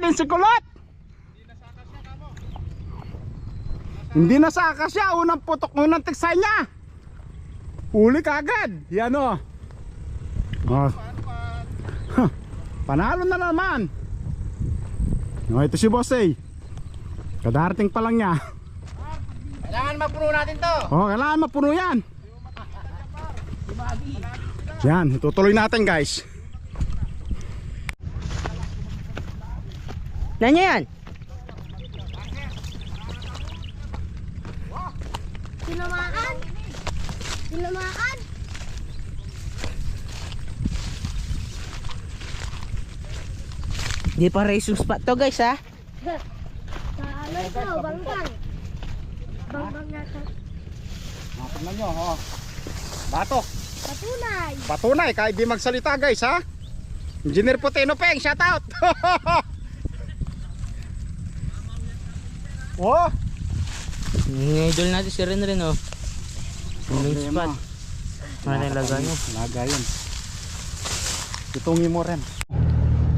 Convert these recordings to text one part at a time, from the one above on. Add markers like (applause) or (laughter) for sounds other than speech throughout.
din si Kulot. Hindi na saka siya. Unang putok, unang tiksay niya. Uli kagad. Yan o. Oh. Huh. Panalo na naman. Oh, ito si Boss A. Kadarating pa lang niya. Kailangan mapuno natin to. Oh, kailangan mapuno yan. Yan, tutuloy natin guys. Nanya yan? Tinamaan? Tinamaan? Di pa racing spot to guys ha. Sa ano ito? Bangbang. Bangbang yata. Tingnan nyo, oh. Batok. Patunay. Patunay, kahit di magsalita guys ha. Engineer Poteno Peng, shout out. (laughs) oh, Yung idol natin si Ren Ren oh. Yung spot. Ano yung laga nyo? Laga yun. Itungin mo rin.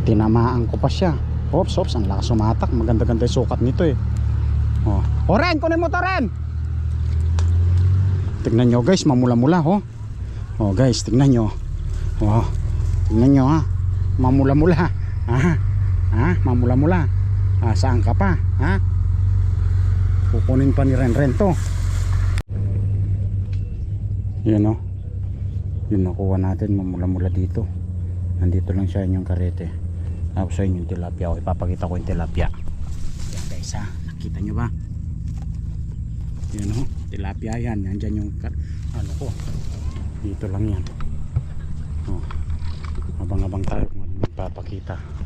Tinamaan ko pa siya. Ops, ops, ang lakas sumatak. Maganda-ganda yung sukat nito eh. Oh. O Ren, kunin mo to Ren. Tignan nyo guys, mamula-mula oh. Oh guys, tignan nyo. Oh. Tignan nyo ha. Mamula-mula. Ha? Ha? Mamula-mula. Ah, saan ka pa? Ha? Kukunin pa ni Ren Ren to. Yan oh. Yun nakuha natin mamula-mula dito. Nandito lang siya yung karete. Tapos sa yung tilapia. O, ipapakita ko yung tilapia. Yan guys ha. Nakita nyo ba? Yan o. Tilapia yan. Nandyan yung ano ko. Dito lang yan. O. Abang-abang tayo kung ano magpapakita.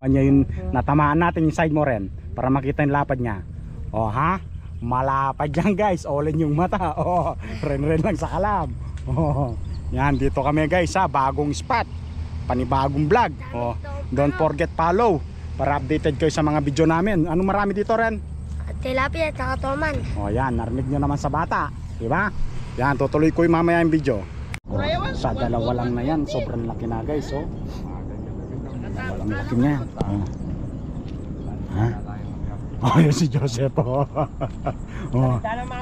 Kanya yung natamaan natin yung side mo rin para makita yung lapad niya. O ha? Malapad yan guys. Olin yung mata. (laughs) O, ren-ren lang sa kalam. O, yan, dito kami guys ha. Bagong spot. Panibagong vlog. O, don't forget follow para updated kayo sa mga video namin. Ano marami dito ren? Tilapia at saka toman. O yan, narinig nyo naman sa bata. Diba? Yan, tutuloy ko yung mamaya yung video. Sa dalawa lang na yan, sobrang laki na guys. Oh. Walang laki niya. Oh. Ha? (laughs) Oh, yun si Joseph. (laughs) Oh. oh.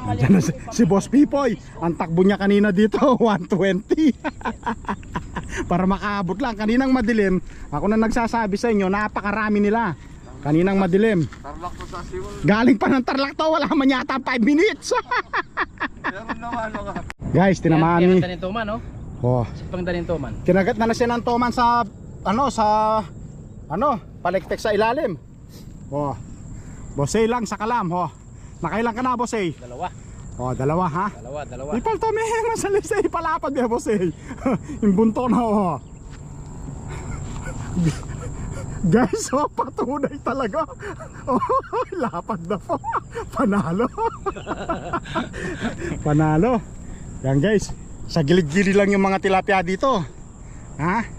Andyan na si, si Boss Pipoy. Ang takbo niya kanina dito, (laughs) 120. Para makaabot lang. Kaninang madilim, ako na nagsasabi sa inyo, napakarami nila. Kaninang madilim. Tarlak ko sa siwol. Galing pa ng Tarlac to, wala man yata 5 minutes. Meron naman mga. Guys, tinamaan ni... Yan, Toman oh. Oh, Pang Toman. kinagat na na siya ng toman sa ano sa ano, paliktek sa ilalim. Oh. Bosey lang sa kalam, oh. Nakailan ka na, Bosey? Dalawa. Oh, dalawa ha. Dalawa, dalawa. Ipal to may masalis sa ipalapad niya, Bosey. (laughs) Yung bunto na, oh. (laughs) Guys, oh, patunay talaga. (laughs) Oh, lapad na po. Panalo. Panalo. Yan guys, sa gilid-gilid lang yung mga tilapia dito. Ha?